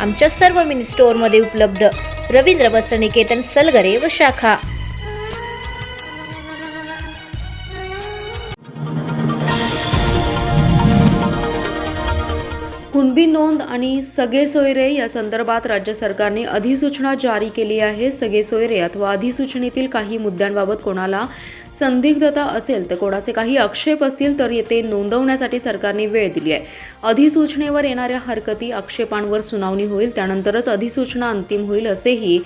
आमच्या सर्व मिनी स्टोअरमध्ये उपलब्ध. रवींद्र वस्त्रनिकेतन सलगरे व शाखा. कुणबी नोंद आणि सगळे सोयरे या संदर्भात राज्य सरकारने अधिसूचना जारी केली आहे. सगळे सोयरे अथवा अधिसूचनेतील काही मुद्द्यांबाबत कोणाला संदिग्धता असेल तर कोणाचे काही आक्षेप असतील तर ते नोंदवण्यासाठी सरकारने वेळ दिली आहे. अधिसूचनेवर येणाऱ्या हरकती आक्षेपांवर सुनावणी होईल त्यानंतरच अधिसूचना अंतिम होईल असेही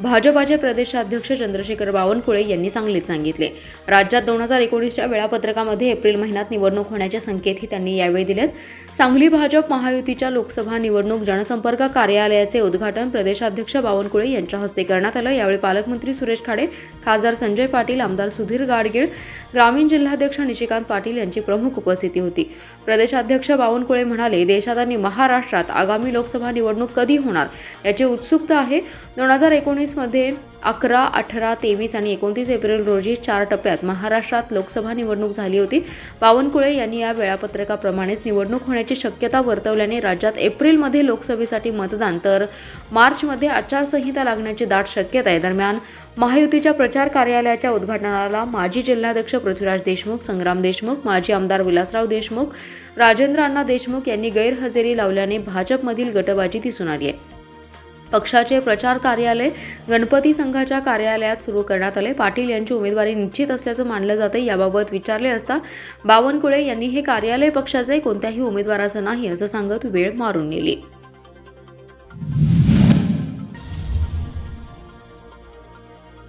भाजपाचे प्रदेशाध्यक्ष चंद्रशेखर बावनकुळे यांनी सांगलीत सांगितले. राज्यात दोन हजार एकोणीसच्या वेळापत्रकामध्ये एप्रिल महिन्यात निवडणूक होण्याचे संकेतही त्यांनी यावेळी दिलेत. सांगली भाजप महायुतीच्या लोकसभा निवडणूक जनसंपर्क कार्यालयाचे उद्घाटन प्रदेशाध्यक्ष बावनकुळे यांच्या हस्ते करण्यात आलं. यावेळी पालकमंत्री सुरेश खाडे खासदार संजय पाटील आमदार सुधीर गाडगीळ ग्रामीण जिल्हाध्यक्ष निशिकांत पाटील यांची प्रमुख उपस्थिती होती. प्रदेशाध्यक्ष बावनकुळे म्हणाले देशात आणि महाराष्ट्रात आगामी लोकसभा निवडणूक कधी होणार याची उत्सुकता आहे. दोन हजार एकोणीसमध्ये अकरा अठरा तेवीस आणि एकोणतीस एप्रिल रोजी चार टप्प्यात महाराष्ट्रात लोकसभा निवडणूक झाली होती. बावनकुळे यांनी या वेळापत्रकाप्रमाणेच निवडणूक होण्याची शक्यता वर्तवल्याने राज्यात एप्रिलमध्ये लोकसभेसाठी मतदान तर मार्चमध्ये आचारसंहिता लागण्याची दाट शक्यता आहे. दरम्यान महायुतीच्या प्रचार कार्यालयाच्या उद्घाटनाला माजी जिल्हाध्यक्ष पृथ्वीराज देशमुख संग्राम देशमुख माजी आमदार विलासराव देशमुख राजेंद्र अण्णा देशमुख यांनी गैरहजेरी लावल्याने भाजपमधील गटबाजी दिसून आली आहे. पक्षाचे प्रचार कार्यालय गणपती संघाच्या कार्यालयात सुरू करण्यात आले. पाटील यांची उमेदवारी निश्चित असल्याचं मानलं जाते याबाबत विचारले असता बावनकुळे यांनी हे कार्यालय पक्षाचे कोणत्याही उमेदवाराचं नाही असं सांगत वेळ मारून नेली.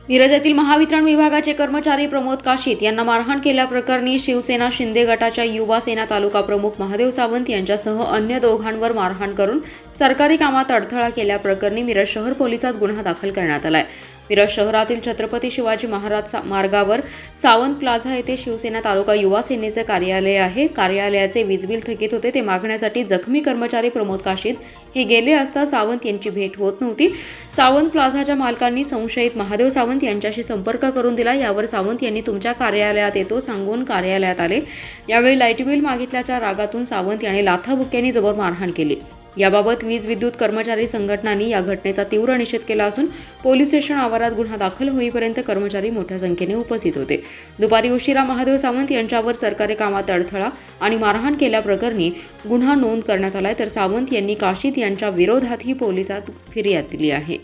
मिरज महावितरण विभागाचे कर्मचारी प्रमोद काशीत यांना मारहाण केल्याप्रकरणी शिवसेना शिंदे गटाच्या युवा सेना तालुका प्रमुख महादेव सावंत यांच्यासह अन्य दोघांवर मारहाण करून सरकारी कामात अडथळा केल्याप्रकरणी मिरज शहर पोलिसात गुन्हा दाखल करण्यात आलाय. मिरज शहरातील छत्रपती शिवाजी महाराज मार्गावर सावंत प्लाझा येथे शिवसेना तालुका युवा सेनेचे कार्यालय आहे. कार्यालयाचे वीज बिल थकीत होते. ते मागण्यासाठी जखमी कर्मचारी प्रमोद काशीद हे गेले असता सावंत यांची भेट होत नव्हती. सावंत प्लाझाच्या मालकांनी संशयित महादेव सावंत यांच्याशी संपर्क करून दिला. यावर सावंत यांनी तुमच्या कार्यालयात येतो सांगून कार्यालयात आले. यावेळी लाइट बिल मागितल्याच्या रागातून सावंत यांनी लाथाबुक्क्यांनी जबर मारहाण केली. याबाबत वीज विद्युत कर्मचारी संघटनांनी या घटनेचा तीव्र निषेध केला असून पोलीस स्टेशन आवारात गुन्हा दाखल होईपर्यंत कर्मचारी मोठ्या संख्येने उपस्थित होते. दुपारी उशिरा महादेव सावंत यांच्यावर सरकारी कामात अडथळा आणि मारहाण केल्याप्रकरणी गुन्हा नोंद करण्यात आलाय तर सावंत यांनी काशीत यांच्या विरोधातही पोलिसात फिर्याद दिली आहे.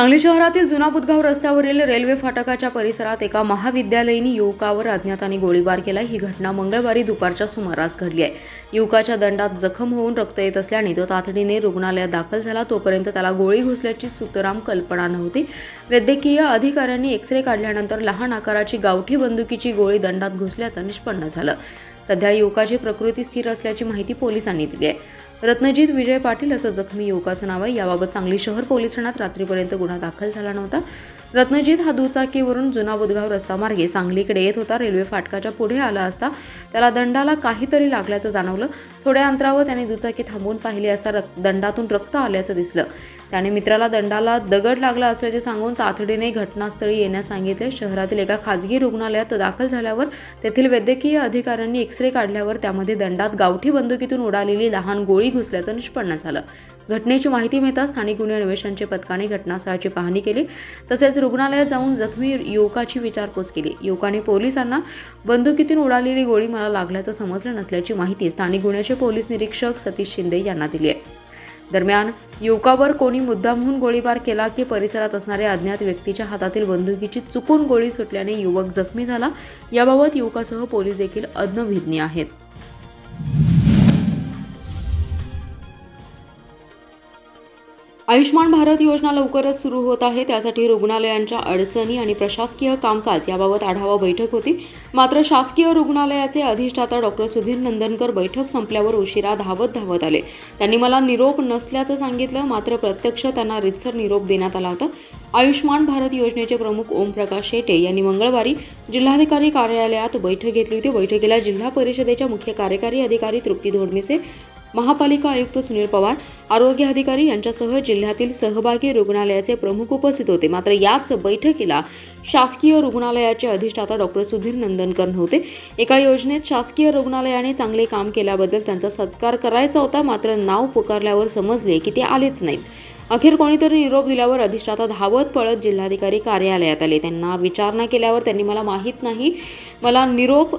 सांगली शहरातील जुना बुधगाव रस्त्यावरील रेल्वे फाटकाच्या परिसरात एका महाविद्यालयीन युवकावर अज्ञाताने गोळीबार केला. ही घटना मंगळवारी दुपारच्या सुमारास घडली आहे. युवकाच्या दंडात जखम होऊन रक्त येत असल्याने तो तातडीने रुग्णालयात दाखल झाला. तोपर्यंत त्याला गोळी घुसल्याची सुतराम कल्पना नव्हती. वैद्यकीय अधिकाऱ्यांनी एक्सरे काढल्यानंतर लहान आकाराची गावठी बंदुकीची गोळी दंडात घुसल्याचं निष्पन्न झालं. सध्या युवकाची प्रकृती स्थिर असल्याची माहिती पोलिसांनी दिली आहे. रत्नजित विजय पाटील असं जखमी युवकाचं नाव आहे. याबाबत सांगली शहर पोलीस ठाण्यात रात्रीपर्यंत गुन्हा दाखल झाला नव्हता. रत्नजित हा दुचाकीवरून जुना बुधगाव रस्तामार्गे सांगलीकडे येत होता. रेल्वे फाटकाच्या पुढे आला असता त्याला दंडाला काहीतरी लागल्याचं जाणवलं. थोड्या अंतरावर त्याने दुचाकी थांबवून पाहिली असता रक दंडातून रक्त आल्याचं दिसलं. त्याने मित्राला दंडाला दगड लागला असल्याचे सांगून तातडीने घटनास्थळी येण्यास सांगितले. शहरातील एका खाजगी रुग्णालयात दाखल झाल्यावर तेथील वैद्यकीय अधिकाऱ्यांनी एक्सरे काढल्यावर त्यामध्ये दंडात गावठी बंदुकीतून उडालेली लहान गोळी घुसल्याचं निष्पन्न झालं. घटनेची माहिती मिळताच स्थानिक गुन्हे अन्वेषणचे पथकाने घटनास्थळाची पाहणी केली. तसेच रुग्णालयात जाऊन जखमी युवकाची विचारपूस केली. युवकाने पोलिसांना बंदुकीतून उडालेली गोळी मला लागल्याचं समजलं नसल्याची माहिती स्थानिक गुन्ह्याचे पोलीस निरीक्षक सतीश शिंदे यांना दिली आहे. दरम्यान युवकावर कोणी मुद्दामहून गोळीबार केला की परिसरात असणाऱ्या अज्ञात व्यक्तीच्या हातातील बंदुकीची चुकून गोळी सुटल्याने युवक जखमी झाला याबाबत युवकासह पोलीस देखील अज्ञविज्ञ आहेत. आयुष्मान भारत योजना लवकरच सुरू होत आहे. त्यासाठी रुग्णालयांच्या अडचणी आणि प्रशासकीय कामकाज याबाबत आढावा बैठक होती. मात्र शासकीय रुग्णालयाचे अधिष्ठाता डॉक्टर सुधीर नंदनकर बैठक संपल्यावर उशिरा धावत धावत आले. त्यांनी मला निरोप नसल्याचं सांगितलं. मात्र प्रत्यक्ष त्यांना रितसर निरोप देण्यात आला होता. आयुष्मान भारत योजनेचे प्रमुख ओमप्रकाश शेटे यांनी मंगळवारी जिल्हाधिकारी कार्यालयात बैठक घेतली होती. बैठकीला जिल्हा परिषदेच्या मुख्य कार्यकारी अधिकारी तृप्ती धोडमिसे महापालिका आयुक्त सुनील पवार आरोग्य अधिकारी यांच्यासह जिल्ह्यातील सहभागी रुग्णालयाचे प्रमुख उपस्थित होते. मात्र याच बैठकीला शासकीय रुग्णालयाचे अधिष्ठाता डॉक्टर सुधीर नंदनकर नव्हते. एका योजनेत शासकीय रुग्णालयाने चांगले काम केल्याबद्दल त्यांचा सत्कार करायचा होता. मात्र नाव पुकारल्यावर समजले की ते आलेच नाहीत. अखेर कोणीतरी निरोप दिल्यावर अधिष्ठाता धावत पळत जिल्हाधिकारी कार्यालयात आले. त्यांना विचारणा केल्यावर त्यांनी मला माहीत नाही. मला निरोप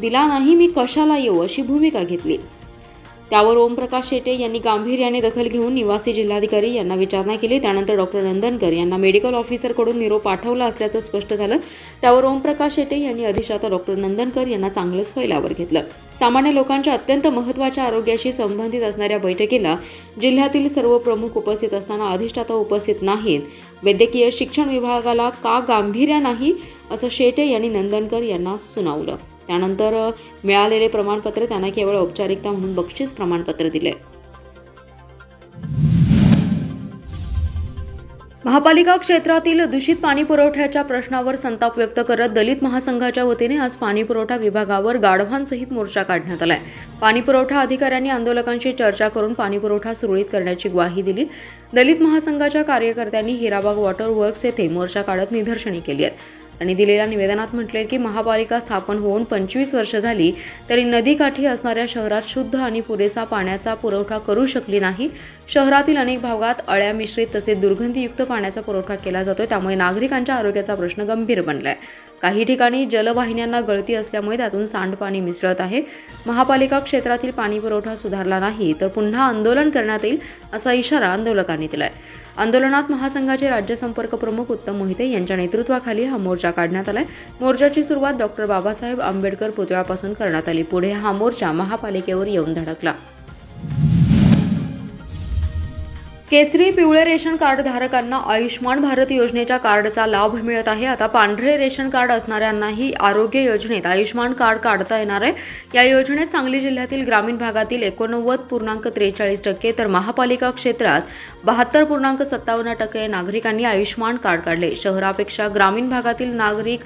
दिला नाही. मी कशाला येऊ अशी भूमिका घेतली. त्यावर ओमप्रकाश शेटे यांनी गांभीर्याने दखल घेऊन निवासी जिल्हाधिकारी यांना विचारणा केली. त्यानंतर डॉक्टर नंदनकर यांना मेडिकल ऑफिसरकडून निरोप पाठवला असल्याचं स्पष्ट झालं. त्यावर ओमप्रकाश शेटे यांनी अधिष्ठाता डॉक्टर नंदनकर यांना चांगलंच फैलावर घेतलं. सामान्य लोकांच्या अत्यंत महत्त्वाच्या आरोग्याशी संबंधित असणाऱ्या बैठकीला जिल्ह्यातील सर्व प्रमुख उपस्थित असताना अधिष्ठाता उपस्थित नाहीत. वैद्यकीय शिक्षण विभागाला का गांभीर्य नाही? असं शेटे यांनी नंदनकर यांना सुनावलं. त्यानंतर मिळालेले प्रमाणपत्र त्यांना केवळ औपचारिकता म्हणून बक्षीस प्रमाणपत्र दिले महापालिका क्षेत्रातील दूषित पाणी पुरवठ्याच्या प्रश्नावर संताप व्यक्त करत दलित महासंघाच्या वतीने आज पाणी पुरवठा विभागावर गाढवांसहित मोर्चा काढण्यात आलाय. पाणी पुरवठा अधिकाऱ्यांनी आंदोलकांशी चर्चा करून पाणी पुरवठा सुरळीत करण्याची ग्वाही दिली. दलित महासंघाच्या कार्यकर्त्यांनी हिराबाग वॉटर वर्क्स येथे मोर्चा काढत निदर्शने केली आहेत. त्यांनी दिलेल्या निवेदनात म्हटले की महापालिका स्थापन होऊन पंचवीस वर्ष झाली तरी नदीकाठी असणाऱ्या शहरात शुद्ध आणि पुरेसा पाण्याचा पुरवठा करू शकली नाही. शहरातील अनेक भागात अळ्या मिश्रित तसेच दुर्गंधीयुक्त पाण्याचा पुरवठा केला जातोय त्यामुळे नागरिकांच्या आरोग्याचा प्रश्न गंभीर बनलाय. काही ठिकाणी जलवाहिन्यांना गळती असल्यामुळे त्यातून सांडपाणी मिसळत आहे. महापालिका क्षेत्रातील पाणी पुरवठा सुधारला नाही तर पुन्हा आंदोलन करण्यात येईल असा इशारा आंदोलकांनी दिलाय. आंदोलनात महासंघाचे राज्य संपर्क प्रमुख उत्तम मोहिते यांच्या नेतृत्वाखाली हा मोर्चा काढण्यात आलाय. मोर्चाची सुरुवात डॉक्टर बाबासाहेब आंबेडकर पुतळ्यापासून करण्यात आली. पुढे हा मोर्चा महापालिकेवर येऊन धडकला. केसरी पिवळे रेशन कार्ड धारकांना आयुष्मान भारत योजनेच्या कार्डचा लाभ मिळत आहे. आता पांढरे रेशन कार्ड असणाऱ्यांनाही आरोग्य योजनेत आयुष्मान कार्ड काढता येणार आहे. या योजनेत सांगली जिल्ह्यातील ग्रामीण भागातील एकोणनव्वद पूर्णांक त्रेचाळीस टक्के तर महापालिका क्षेत्रात बहात्तर पूर्णांक सत्तावन्न टक्के नागरिकांनी आयुष्मान कार्ड काढले. शहरापेक्षा ग्रामीण भागातील नागरिक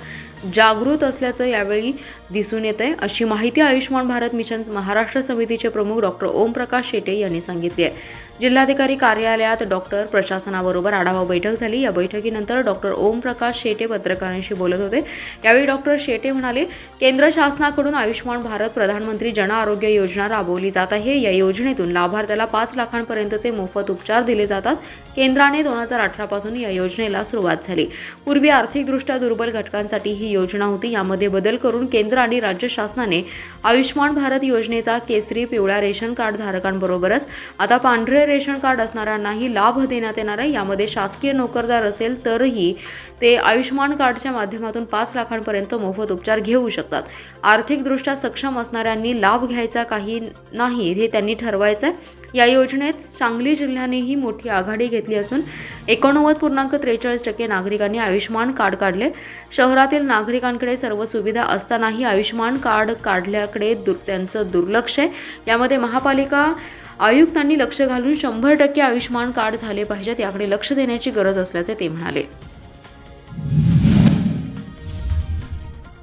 जागृत असल्याचं यावेळी दिसून येत आहे अशी माहिती आयुष्यमान भारत मिशन महाराष्ट्र समितीचे प्रमुख डॉक्टर ओमप्रकाश शेटे यांनी सांगितली आहे जिल्हाधिकारी कार्यालयात डॉक्टर प्रशासनाबरोबर आढावा बैठक झाली. या बैठकीनंतर डॉक्टर ओमप्रकाश शेटे पत्रकारांशी बोलत होते. यावेळी डॉक्टर शेटे म्हणाले केंद्र शासनाकडून आयुष्यमान भारत प्रधानमंत्री जन आरोग्य योजना राबवली जात आहे. या योजनेतून लाभार्थ्याला पाच लाखांपर्यंतचे मोफत उपचार दिले जातात. केंद्राने दोन हजार अठरापासून या योजनेला सुरुवात झाली. पूर्वी आर्थिकदृष्ट्या दुर्बल घटकांसाठी ही योजना होती. यामध्ये बदल करून केंद्र आणि राज्य शासनाने आयुष्यमान भारत योजनेचा केसरी पिवळ्या रेशन कार्ड धारकांबरोबरच आता पांढरे रेशन कार्ड असणाऱ्यांनाही लाभ देण्यात येणार आहे. यामध्ये शासकीय नोकरदार असेल तरही ते आयुष्यमान कार्डच्या माध्यमातून पाच लाखांपर्यंत मोफत उपचार घेऊ शकतात. आर्थिकदृष्ट्या सक्षम असणाऱ्यांनी लाभ घ्यायचा काही नाही हे त्यांनी ठरवायचं आहे या योजनेत सांगली जिल्ह्यानेही मोठी आघाडी घेतली असून एकोणनव्वद पूर्णांक त्रेचाळीस टक्के नागरिकांनी आयुष्यमान कार्ड काढले. शहरातील नागरिकांकडे सर्व सुविधा असतानाही आयुष्यमान कार्ड काढल्याकडे दुर त्यांचं दुर्लक्ष आहे. यामध्ये महापालिका आयुक्तांनी लक्ष घालून शंभर टक्के आयुष्यमान कार्ड झाले पाहिजेत याकडे लक्ष देण्याची गरज असल्याचे ते म्हणाले.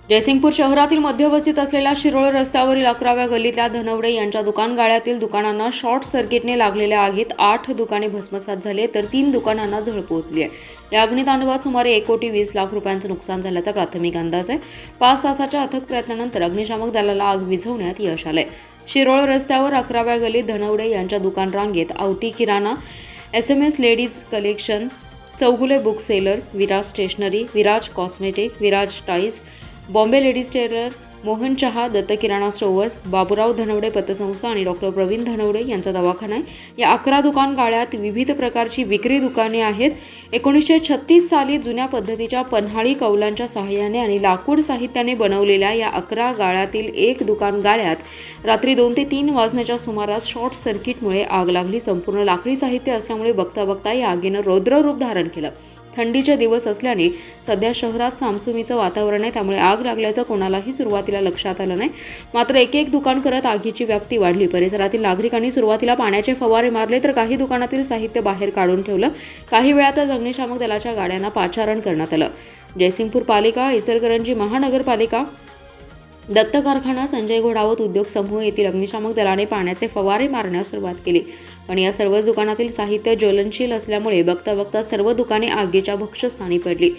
जयसिंगपूर शहरातील मध्यवस्थित असलेल्या शिरोळ रस्त्यावरील अकराव्या गल्लीतल्या धनवडे यांच्या दुकान गाळ्यातील दुकानांना शॉर्ट सर्किटने लागलेल्या आगीत आठ दुकाने भस्मसात झाले तर तीन दुकानांना झळ पोहोचली आहे. या अग्नितांडवात सुमारे एक कोटी वीस लाख रुपयांचं नुकसान झाल्याचा प्राथमिक अंदाज आहे. पाच तासाच्या अथक प्रयत्नानंतर अग्निशामक दलाला आग विझवण्यात यश आलंय. शिरोळ रस्त्यावर अकराव्या गल्लीत धनवडे यांच्या दुकान रांगेत आवटी किराणा S M S ladies collection Chougule book sellers Viraj stationery Viraj cosmetic Viraj ties Bombay ladies tailor Mohan चहा दत्त किराणा स्टोअर्स बाबुराव धनवडे पतसंस्था आणि डॉक्टर प्रवीण धनवडे यांचा दवाखाना आहे. या अकरा दुकान गाळ्यात विविध प्रकारची विक्री दुकाने आहेत. एकोणीसशे छत्तीस साली जुन्या पद्धतीच्या पन्हाळी कौलांच्या सहाय्याने आणि लाकूड साहित्याने बनवलेल्या या अकरा गाळ्यातील एक दुकान गाळ्यात रात्री दोन ते तीन वाजण्याच्या सुमारास शॉर्ट सर्किटमुळे आग लागली. संपूर्ण लाकडी साहित्य असल्यामुळे बघता बघता या आगीनं रौद्र रूप धारण केलं. थंडीचे दिवस असल्याने सध्या शहरात सामसुमीचं वातावरण आहे. त्यामुळे आग लागल्याचं कोणालाही सुरुवातीला लक्षात आलं नाही. मात्र एक एक दुकान करत आगीची व्याप्ती वाढली. परिसरातील नागरिकांनी सुरुवातीला पाण्याचे फवारे मारले तर काही दुकानातील साहित्य बाहेर काढून ठेवलं. काही वेळातच अग्निशामक दलाच्या गाड्यांना पाचारण करण्यात आलं. जयसिंगपूर पालिका इचलकरंजी महानगरपालिका दत्त कारखाना संजय घोडावत उद्योग समूह येथील अग्निशामक दलाने पाण्याचे फवारे मारण्यास सुरुवात केली. पण या सर्व दुकानातील साहित्य ज्वलनशील असल्यामुळे बघता बघता सर्व दुकाने आगीच्या भक्ष्यस्थानी पडली.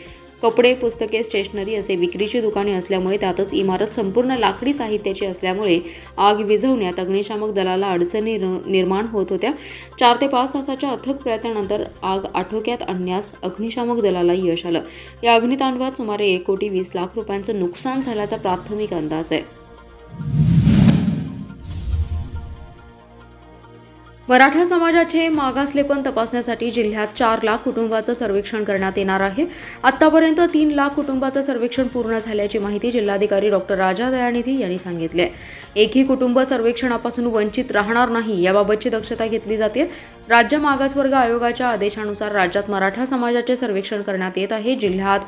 कपडे पुस्तके स्टेशनरी असे विक्रीची दुकाने असल्यामुळे त्यातच इमारत संपूर्ण लाकडी साहित्याची असल्यामुळे आग विझवण्यात अग्निशामक दलाला अडचणी निर्माण होत होत्या. चार ते पाच तासाच्या अथक प्रयत्नानंतर आग आटोक्यात आणण्यास अग्निशामक दलाला यश आलं. या अग्नितांडवात सुमारे एक कोटी वीस लाख रुपयांचं नुकसान झाल्याचा प्राथमिक अंदाज आहे. मराठा समाजाचे मागासलेपण तपासण्यासाठी जिल्ह्यात चार लाख कुटुंबाचं सर्वेक्षण करण्यात येणार आहे. आतापर्यंत तीन लाख कुटुंबाचं सर्वेक्षण पूर्ण झाल्याची माहिती जिल्हाधिकारी डॉक्टर राजा दयानिधी यांनी सांगितले. आहे एकही कुटुंब सर्वेक्षणापासून वंचित राहणार नाही याबाबतची दक्षता घेतली जाते. राज्य मागासवर्ग आयोगाच्या आदेशानुसार राज्यात मराठा समाजाचे सर्वेक्षण करण्यात येत आहे. जिल्ह्यात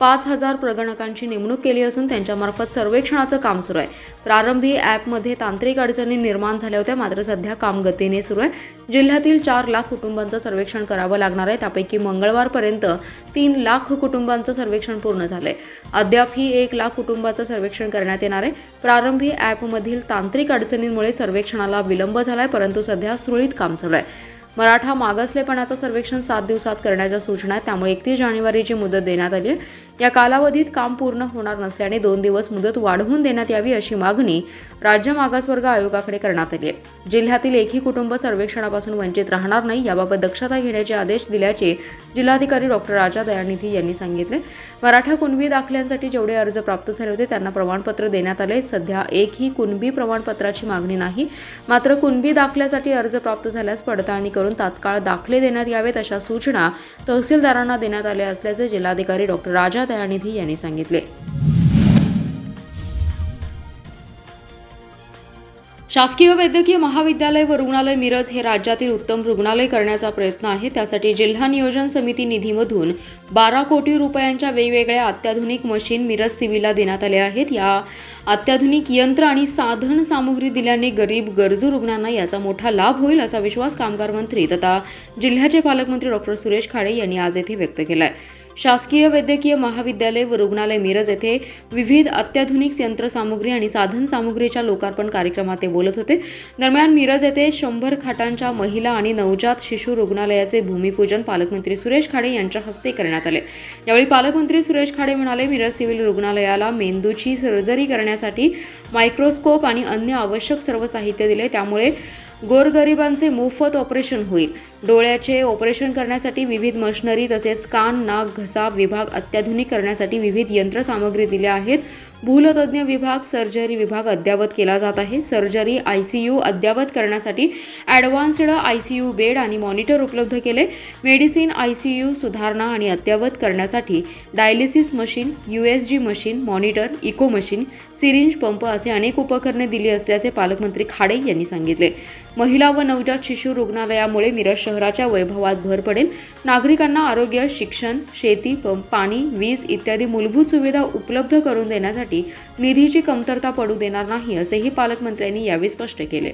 पाच हजार प्रगणकांची नेमणूक केली असून त्यांच्यामार्फत सर्वेक्षणाचं काम सुरू आहे. प्रारंभी ॲपमध्ये तांत्रिक अडचणी निर्माण झाल्या होत्या मात्र सध्या काम गतीने सुरू आहे. जिल्ह्यातील चार लाख कुटुंबांचं सर्वेक्षण करावं लागणार आहे त्यापैकी मंगळवारपर्यंत तीन लाख कुटुंबांचं सर्वेक्षण पूर्ण झालंय. अद्याप ही एक लाख कुटुंबाचं सर्वेक्षण करण्यात येणार आहे. प्रारंभी ॲपमधील तांत्रिक अडचणींमुळे सर्वेक्षणाला विलंब झालाय परंतु सध्या सुरळीत काम चालू आहे. मराठा मागासलेपणाचं सर्वेक्षण सात दिवसात करण्याच्या सूचना आहेत. त्यामुळे एकतीस जानेवारीची मुदत देण्यात आली आहे. या कालावधीत काम पूर्ण होणार नसल्याने दोन दिवस मुदत वाढवून देण्यात यावी अशी मागणी राज्य मागासवर्ग आयोगाकडे करण्यात आली आहे. जिल्ह्यातील एकही कुटुंब सर्वेक्षणापासून वंचित राहणार नाही याबाबत दक्षता घेण्याचे आदेश दिल्याचे जिल्हाधिकारी डॉक्टर राजा दयानिधी यांनी सांगितले. मराठा कुणबी दाखल्यांसाठी जेवढे अर्ज प्राप्त झाले होते त्यांना प्रमाणपत्र देण्यात आले. सध्या एकही कुणबी प्रमाणपत्राची मागणी नाही. मात्र कुणबी दाखल्यासाठी अर्ज प्राप्त झाल्यास पडताळणी करून तात्काळ दाखले देण्यात यावेत अशा सूचना तहसीलदारांना देण्यात आल्या असल्याचे जिल्हाधिकारी डॉक्टर राजा दयानिधी यांनी सांगितले. शासकीय वैद्यकीय महाविद्यालय व रुग्णालय मिरज हे राज्यातील उत्तम रुग्णालय करण्याचा प्रयत्न आहे. त्यासाठी जिल्हा नियोजन समिती निधीमधून बारा कोटी रुपयांच्या वेगवेगळ्या अत्याधुनिक मशीन मिरज सिव्हिलला देण्यात आल्या आहेत. या अत्याधुनिक यंत्र आणि साधन सामुग्री दिल्याने गरीब गरजू रुग्णांना याचा मोठा लाभ होईल असा विश्वास कामगार मंत्री तथा जिल्ह्याचे पालकमंत्री डॉक्टर सुरेश खाडे यांनी आज येथे व्यक्त केला आहे शासकीय वैद्यकीय महाविद्यालय व रुग्णालय मिरज येथे विविध अत्याधुनिक यंत्रसामुग्री आणि साधन सामुग्रीच्या लोकार्पण कार्यक्रमात ते बोलत होते. दरम्यान मिरज येथे शंभर खाटांच्या महिला आणि नवजात शिशु रुग्णालयाचे भूमिपूजन पालकमंत्री सुरेश खाडे यांच्या हस्ते करण्यात आले. यावेळी पालकमंत्री सुरेश खाडे म्हणाले मिरज सिव्हिल रुग्णालयाला मेंदूची सर्जरी करण्यासाठी मायक्रोस्कोप आणि अन्य आवश्यक सर्व साहित्य दिले. त्यामुळे गोरगरिबांचे मोफत ऑपरेशन होईल. डोळ्याचे ऑपरेशन करण्यासाठी विविध मशनरी तसेच कान नाक घसा विभाग अत्याधुनिक करण्यासाठी विविध यंत्रसामग्री दिल्या आहेत. भूलतज्ञ विभाग सर्जरी विभाग अद्ययावत केला जात आहे. सर्जरी आय सी यू अद्ययावत करण्यासाठी advanced I C U bed आणि मॉनिटर उपलब्ध केले. मेडिसिन आय सी यू सुधारणा आणि अद्ययावत करण्यासाठी dialysis machine U S G machine monitor echo machine syringe pump असे अनेक उपकरणे दिली असल्याचे पालकमंत्री खाडे यांनी सांगितले. महिला व नवजात शिशु रुग्णालयामुळे मिरज शहराच्या वैभवात भर पडेल. नागरिकांना आरोग्य शिक्षण शेती पाणी वीज इत्यादी मूलभूत सुविधा उपलब्ध करून देण्यासाठी निधीची कमतरता पडू देणार नाही असेही पालकमंत्र्यांनी यावेळी स्पष्ट केले.